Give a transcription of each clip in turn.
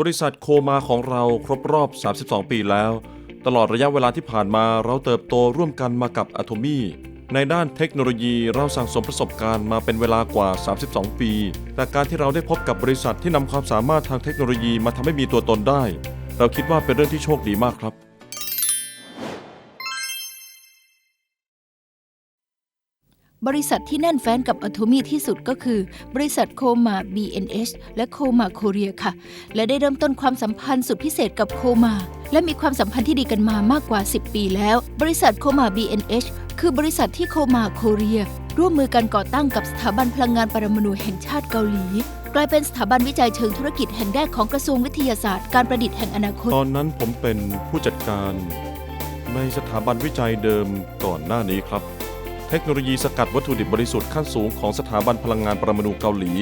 บริษัทโคมาของเราครบรอบ 32 ปีแล้ว ตลอดระยะเวลาที่ผ่านมาเราเติบโตร่วมกันมากับอะโทมี่ในด้านเทคโนโลยีเราสั่งสมประสบการณ์มาเป็นเวลากว่า 32 ปี แต่การที่เราได้พบกับบริษัทที่นำความสามารถทางเทคโนโลยีมาทำให้มีตัวตนได้ เราคิดว่าเป็นเรื่องที่โชคดีมากครับ บริษัทที่แน่นแฟ้นกับอะโทมีที่สุดก็คือ บริษัทโคมา BNH และโคมาโคเรียค่ะ และได้เริ่มต้นความสัมพันธ์สุดพิเศษกับโคมา และมีความสัมพันธ์ที่ดีกันมามากกว่า 10 ปีแล้ว บริษัทโคมา BNH คือบริษัทที่โคมาโคเรีย ร่วมมือกันก่อตั้งกับสถาบันพลังงานปรมาณูแห่งชาติเกาหลีกลายเป็นสถาบันวิจัยเชิงธุรกิจแห่งแรกของกระทรวงวิทยาศาสตร์การประดิษฐ์แห่งอนาคต ตอนนั้นผมเป็นผู้จัดการในสถาบันวิจัยเดิมก่อนหน้านี้ครับ เทคโนโลยีสกัดวัตถุดิบบริสุทธิ์ขั้นสูงของสถาบันพลังงานปรมาณูเกาหลี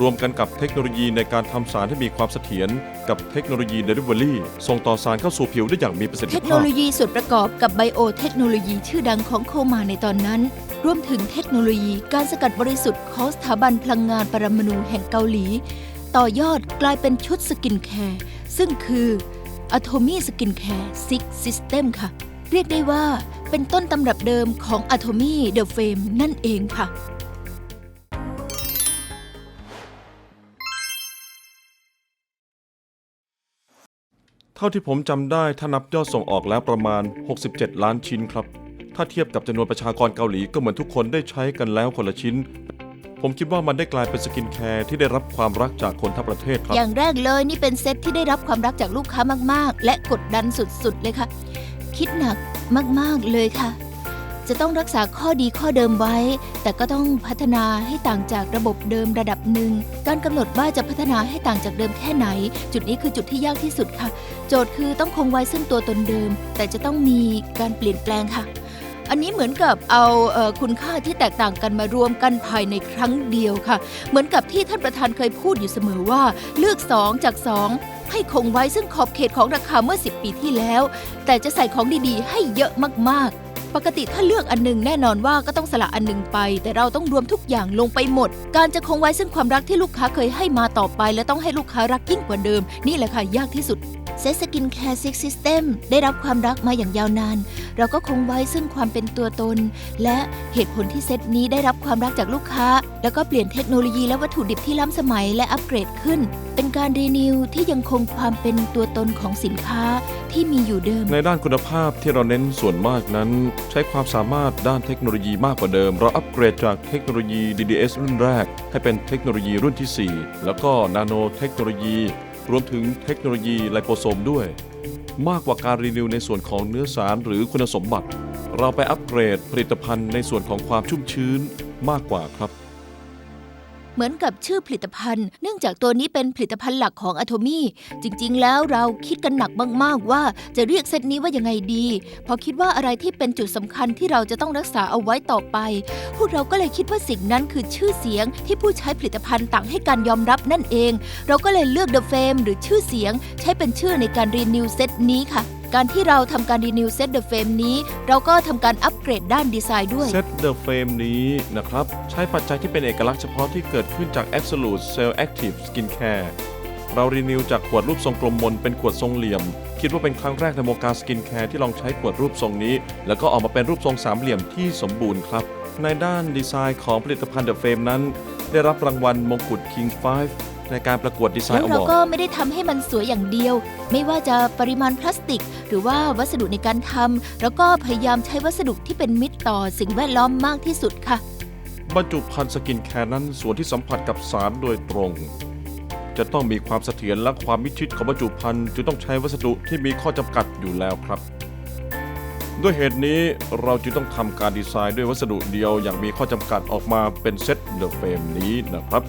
รวมกันกับเทคโนโลยีในการทำสารให้มีความเสถียรกับเทคโนโลยีเดลิเวอรี่ส่งต่อสารเข้าสู่ผิวได้อย่างมีประสิทธิภาพ เทคโนโลยีส่วนประกอบกับไบโอเทคโนโลยีชื่อดังของโคมาในตอนนั้น รวมถึงเทคโนโลยีการสกัดบริสุทธิ์ของสถาบันพลังงานปรมาณูแห่งเกาหลี ต่อยอดกลายเป็นชุดสกินแคร์ซึ่งคือ Atomy Skin Care Six System ค่ะ เรียกได้ว่าเป็นต้นตำรับเดิมของ Atomy The Flame นั่นเองค่ะเท่าที่ผมจำได้ถ้านับยอดส่งออกแล้วประมาณ 67 ล้านชิ้นครับ ถ้าเทียบกับจำนวนประชากรเกาหลีก็เหมือนทุกคนได้ใช้กันแล้วคนละชิ้น ผมคิดว่ามันได้กลายเป็นสกินแคร์ที่ได้รับความรักจากคนทั้งประเทศครับ อย่างแรกเลยนี่เป็นเซตที่ได้รับความรักจากลูกค้ามาก ๆ และกดดันสุด ๆ เลยค่ะ คิดหนักมากๆเลยค่ะ จะต้องรักษาข้อดีข้อเดิมไว้ แต่ก็ต้องพัฒนาให้ต่างจากระบบเดิมระดับหนึ่ง การกำหนดว่าจะพัฒนาให้ต่างจากเดิมแค่ไหน จุดนี้คือจุดที่ยากที่สุดค่ะ โจทย์คือต้องคงไว้ซึ่งตัวตนเดิม แต่จะต้องมีการเปลี่ยนแปลงค่ะ อันนี้เหมือนกับเอาเออคุณค่าที่แตกต่างกันมารวมกันภายในครั้งเดียวค่ะ เหมือนกับที่ท่านประธานเคยพูดอยู่เสมอว่า เลือก 2 จาก 2 ให้คงไว้ซึ่งขอบเขตของราคาเมื่อ 10 ปีที่แล้ว แต่จะใส่ของดีๆ ให้เยอะมากๆปกติถ้าเลือกอันหนึงแน่นอนว่าก็ต้องสละอันหนึงไป แต่เราต้องรวมทุกอย่างลงไปหมด การจะคงไว้ซึ่งความรักที่ลูกค้าเคยให้มาต่อไป และต้องให้ลูกค้ารักยิ่งกว่าเดิม นี่แหละค่ะยากที่สุดเซสกินแคร์ซิกซิสเต็มได้รับความรักมาอย่างยาวนาน เราก็คงไว้ซึ่งความเป็นตัวตน และเหตุผลที่เซตนี้ได้รับความรักจากลูกค้า แล้วก็เปลี่ยนเทคโนโลยีและวัตถุดิบที่ล้ำสมัยและอัปเกรดขึ้น เป็นการรีนิวที่ยังคงความเป็นตัวตนของสินค้าที่มีอยู่เดิม ในด้านคุณภาพที่เราเน้นส่วนมากนั้น ใช้ความสามารถด้านเทคโนโลยีมากกว่าเดิม เราอัปเกรดจากเทคโนโลยี DDS รุ่นแรก ให้เป็นเทคโนโลยีรุ่นที่ 4 แล้วก็นาโนเทคโนโลยี รวมถึงเทคโนโลยีไลโปโซมด้วย มากกว่าการรีนิวในส่วนของเนื้อสารหรือคุณสมบัติ เราไปอัปเกรดผลิตภัณฑ์ในส่วนของความชุ่มชื้นมากกว่าครับ เหมือนกับชื่อผลิตภัณฑ์ เนื่องจากตัวนี้เป็นผลิตภัณฑ์หลักของอะโทมี่ จริงๆ แล้วเราคิดกันหนักมากๆว่าจะเรียกเซตนี้ว่ายังไงดี พอคิดว่าอะไรที่เป็นจุดสำคัญที่เราจะต้องรักษาเอาไว้ต่อไป พวกเราก็เลยคิดว่าสิ่งนั้นคือชื่อเสียงที่ผู้ใช้ผลิตภัณฑ์ต่างให้การยอมรับนั่นเอง เราก็เลยเลือก The Fame หรือชื่อเสียง ใช้เป็นชื่อในการรีนิวเซตนี้ค่ะ การที่เราทำการรีนิวเซต The Fame นี้ เราก็ทำการอัปเกรดด้านดีไซน์ด้วย เซตเดอะเฟรมนี้นะครับ ใช้ปัจจัยที่เป็นเอกลักษณ์เฉพาะที่เกิดขึ้นจาก Absolute Cell Active Skin Care เรารีนิวจากขวดรูปทรงกลมมนเป็นขวดทรงเหลี่ยม คิดว่าเป็นครั้งแรกในวงการสกินแคร์ที่ลองใช้ขวดรูปทรงนี้ แล้วก็ออกมาเป็นรูปทรงสามเหลี่ยมที่สมบูรณ์ครับ ในด้านดีไซน์ของผลิตภัณฑ์เดอะเฟรมนั้น ได้รับรางวัลมงกุฎ King 5 ในการประกวดดีไซแล้น์วอเราวอร์ก็ดไม่ได้ทำให้มันสวยอย่างเดียว ไม่ว่าจะปริมาณพลาสติก หรือว่าวัสดุในการทำแล้วก็พยายามใช้วัสดุที่เป็นมิตรต่อสิ่งแวดล้อมมากที่สุดค่ะ บรรจุภัณฑ์สกินแคร์นั้นส่วนที่สัมผัสกับสารโดยตรง จะต้องมีความเสถียรและความมิดชิดของบรรจุภัณฑ์จึงต้องใช้วัสดุที่มีข้อจำกัดอยู่แล้วครับ ด้วยเหตุนี้เราจึงต้องทำการดีไซน์ด้วยวัสดุเดียวอย่างมีข้อจำกัดออกมาเป็นเซตเดอะเฟรมนี้นะครับ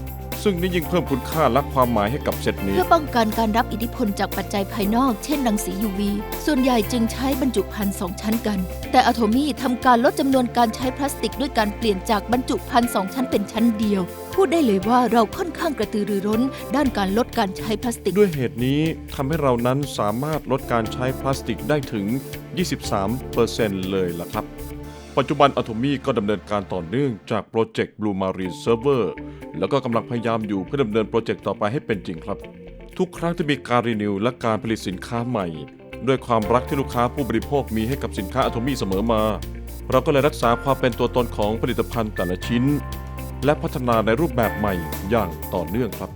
ซึ่งนี่ยิ่งเพิ่มคุณค่าและความหมายให้กับเซตนี้ เพื่อป้องกันการรับอิทธิพลจากปัจจัยภายนอก เช่นรังสี UV ส่วนใหญ่จึงใช้บรรจุภัณฑ์สองชั้นกัน แต่อะโทมี่ทำการลดจำนวนการใช้พลาสติกด้วยการเปลี่ยนจากบรรจุภัณฑ์สองชั้นเป็นชั้นเดียว พูดได้เลยว่าเราค่อนข้างกระตือรือร้น ด้านการลดการใช้พลาสติก ด้วยเหตุนี้ทำให้เรานั้นสามารถลดการใช้พลาสติกได้ถึง 23%เลยล่ะครับ ปัจจุบัน Atomy ก็ดำเนินการต่อเนื่องจากโปรเจกต์ Blue Marine Server แล้วก็กำลังพยายามอยู่เพื่อดำเนินโปรเจกต์ต่อไปให้เป็นจริงครับ ทุกครั้งที่มีการรีนิวและการผลิตสินค้าใหม่ ด้วยความรักที่ลูกค้าผู้บริโภคมีให้กับสินค้าอะโทมี่เสมอมา เราก็เลยรักษาความเป็นตัวตนของผลิตภัณฑ์แต่ละชิ้น และพัฒนาในรูปแบบใหม่อย่างต่อเนื่องครับ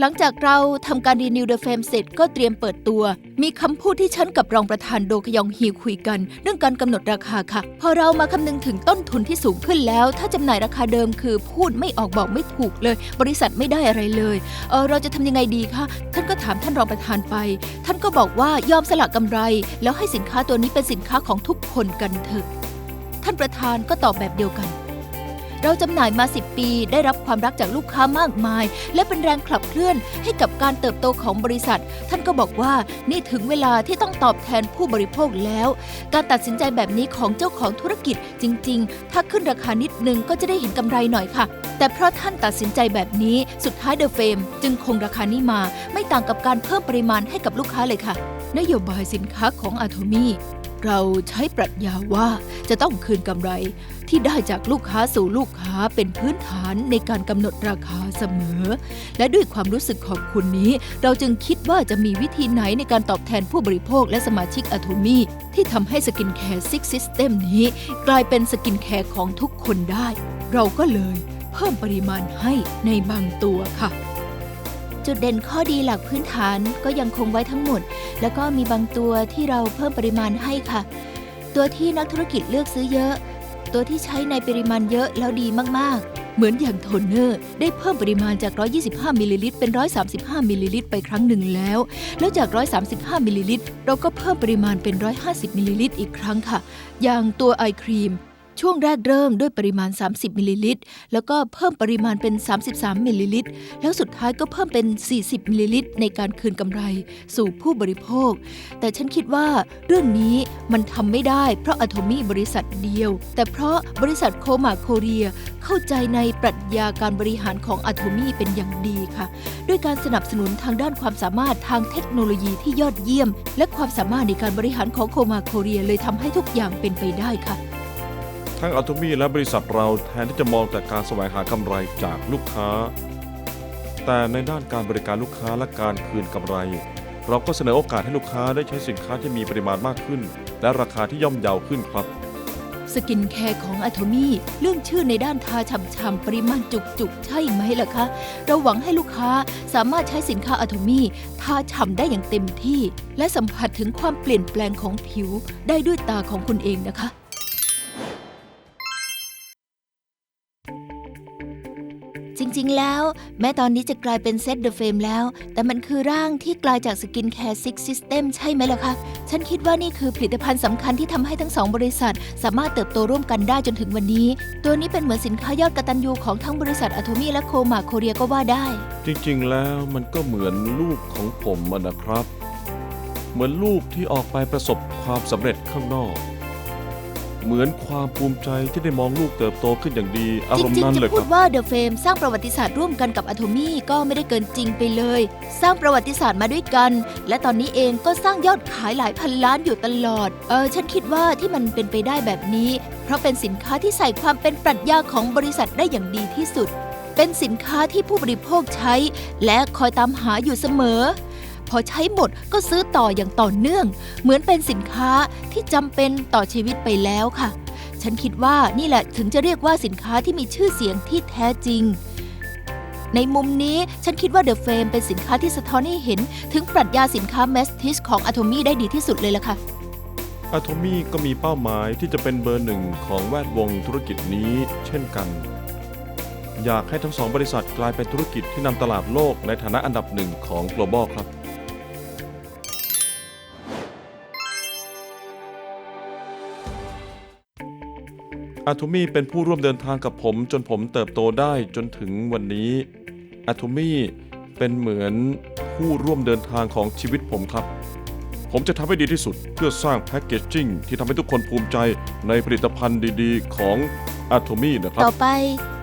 หลังจากเราทำการรีนิวเดอะเฟมเสร็จก็เตรียมเปิดตัว มีคำพูดที่ฉันกับรองประธานโดคยองฮีคุยกัน เรื่องการกำหนดราคาค่ะ พอเรามาคำนึงถึงต้นทุนที่สูงขึ้นแล้ว ถ้าจำหน่ายราคาเดิมคือพูดไม่ออกบอกไม่ถูกเลย บริษัทไม่ได้อะไรเลยเออเราจะทำยังไงดีคะท่านก็ถามท่านรองประธานไป ท่านก็บอกว่ายอมสละกำไร แล้วให้สินค้าตัวนี้เป็นสินค้าของทุกคนกันเถอะ ท่านประธานก็ตอบแบบเดียวกัน เราจำหน่ายมา 10 ปี ได้รับความรักจากลูกค้ามากมาย และเป็นแรงขับเคลื่อนให้กับการเติบโตของบริษัท ท่านก็บอกว่านี่ถึงเวลาที่ต้องตอบแทนผู้บริโภคแล้ว การตัดสินใจแบบนี้ของเจ้าของธุรกิจจริง ๆ ถ้าขึ้นราคานิดนึงก็จะได้เห็นกำไรหน่อยค่ะ แต่เพราะท่านตัดสินใจแบบนี้สุดท้ายเดอะเฟมจึงคงราคานี้มา ไม่ต่างกับการเพิ่มปริมาณให้กับลูกค้าเลยค่ะ นโยบายสินค้าของอาโทมี เราใช้ปรัชญาว่าจะต้องคืนกำไรที่ได้จากลูกค้าสู่ลูกค้าเป็นพื้นฐานในการกำหนดราคาเสมอ และด้วยความรู้สึกขอบคุณนี้ เราจึงคิดว่าจะมีวิธีไหนในการตอบแทนผู้บริโภคและสมาชิกอะโทมีที่ทำให้สกินแคร์ซิกซิสเต็มนี้ กลายเป็นสกินแคร์ของทุกคนได้ เราก็เลยเพิ่มปริมาณให้ในบางตัวค่ะ จุดเด่นข้อดีหลักพื้นฐานก็ยังคงไว้ทั้งหมด แล้วก็มีบางตัวที่เราเพิ่มปริมาณให้ค่ะ ตัวที่นักธุรกิจเลือกซื้อเยอะ ตัวที่ใช้ในปริมาณเยอะแล้วดีมากๆเหมือนอย่างโทนเนอร์ ได้เพิ่มปริมาณจาก 125มิลลิลิตรเป็น 135มิลลิลิตรไปครั้งหนึ่งแล้ว แล้วจาก 135มิลลิลิตรเราก็เพิ่มปริมาณเป็น 150มิลลิลิตรอีกครั้งค่ะ อย่างตัวไอครีม ช่วงแรกเริ่มด้วยปริมาณ 30 มิลลิลิตร แล้วก็เพิ่มปริมาณเป็น 33 มิลลิลิตร แล้วสุดท้ายก็เพิ่มเป็น 40 มิลลิลิตร ในการคืนกำไรสู่ผู้บริโภค แต่ฉันคิดว่าเรื่องนี้มันทำไม่ได้เพราะอะโทมี่บริษัทเดียว แต่เพราะบริษัทโคมาโคเรียเข้าใจในปรัชญาการบริหารของอะโทมี่เป็นอย่างดีค่ะ ด้วยการสนับสนุนทางด้านความสามารถทางเทคโนโลยีที่ยอดเยี่ยม และความสามารถในการบริหารของโคมาโคเรียเลยทำให้ทุกอย่างเป็นไปได้ค่ะ ทั้งอัตมีและบริษัทเราแทนที่จะมองแต่การแสวงหากำไรจากลูกค้า แต่ในด้านการบริการลูกค้าและการคืนกำไร เราก็เสนอโอกาสให้ลูกค้าได้ใช้สินค้าที่มีปริมาณมากขึ้น และราคาที่ย่อมเยาขึ้นครับ สกินแคร์ของอะโทมีเรื่องชื่อในด้านทาฉ่ำๆปริมาณจุกๆ ใช่ไหมล่ะคะ เราหวังให้ลูกค้าสามารถใช้สินค้าอะโทมีทาฉ่ำได้อย่างเต็มที่ และสัมผัสถึงความเปลี่ยนแปลงของผิวได้ด้วยตาของคุณเองนะคะ ริง ๆ แล้ว แม้ตอนนี้จะกลายเป็นเซตเดอะเฟรมแล้ว แต่มันคือร่างที่กลายจากสกินแคร์ซิกซิสเต็มใช่ไหมล่ะคะ ฉันคิดว่านี่คือผลิตภัณฑ์สำคัญที่ทำให้ทั้งสองบริษัท สามารถเติบโตร่วมกันได้จนถึงวันนี้ ตัวนี้เป็นเหมือนสินค้ายอดกตัญญูของทั้งบริษัทอะโทมี่และโคมาโคเรียก็ว่าได้ จริงๆ แล้วมันก็เหมือนลูกของผมอะนะครับ เหมือนลูกที่ออกไปประสบความสำเร็จข้างนอก เหมือนความภูมิใจที่ได้มองลูกเติบโตขึ้นอย่างดี อาจรมริณ์งนั้นๆเลจะยพูคดรับว่าเดอะเฟมสร้างประวัติศาสตร์ร่วมกันกับอะโทมีก็ไม่ได้เกินจริงไปเลย สร้างประวัติศาสตร์มาด้วยกัน และตอนนี้เองก็สร้างยอดขายหลายพันล้านอยู่ตลอด เออฉันคิดว่าที่มันเป็นไปได้แบบนี้ เพราะเป็นสินค้าที่ใส่ความเป็นปรัชญาของบริษัทได้อย่างดีที่สุด เป็นสินค้าที่ผู้บริโภคใช้ และคอยตามหาอยู่เสมอ พอใช้หมดก็ซื้อต่ออย่างต่อเนื่อง เหมือนเป็นสินค้าที่จำเป็นต่อชีวิตไปแล้วค่ะ ฉันคิดว่านี่แหละถึงจะเรียกว่าสินค้าที่มีชื่อเสียงที่แท้จริง ในมุมนี้ฉันคิดว่า The Frame เป็นสินค้าที่สะท้อนให้เห็น ถึงปรัชญาสินค้า Mass t i c h ของ Atomy ได้ดีที่สุดเลยล่ะค่ะอะโทมี่ก็มีเป้าหมายที่จะเป็นเบอร์หนึ่งของแวดวงธุรกิจนี้เช่นกัน อยากให้ทั้งสองบริษัทกลายเป็นธุรกิจที่นำตลาดโลกในฐานะอันดับหนึ่งของ global ครับ อะโทมี่เป็นผู้ร่วมเดินทางกับผม จนผมเติบโตได้จนถึงวันนี้อะโทมี่เป็นเหมือนผู้ร่วมเดินทางของชีวิตผมครับ ผมจะทำให้ดีที่สุดเพื่อสร้างแพคเกจจิ้งที่ทำให้ทุกคนภูมิใจในผลิตภัณฑ์ดีๆ ของ Atomy นะครับ ต่อไป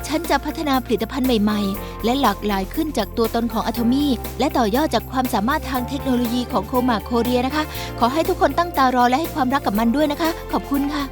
ฉันจะพัฒนาผลิตภัณฑ์ใหม่ๆ และหลากหลายขึ้นจากตัวตนของ Atomy และต่อยอดจากความสามารถทางเทคโนโลยีของโคมาโคเรียนะคะ ขอให้ทุกคนตั้งตารอและให้ความรักกับมันด้วยนะคะ ขอบคุณค่ะ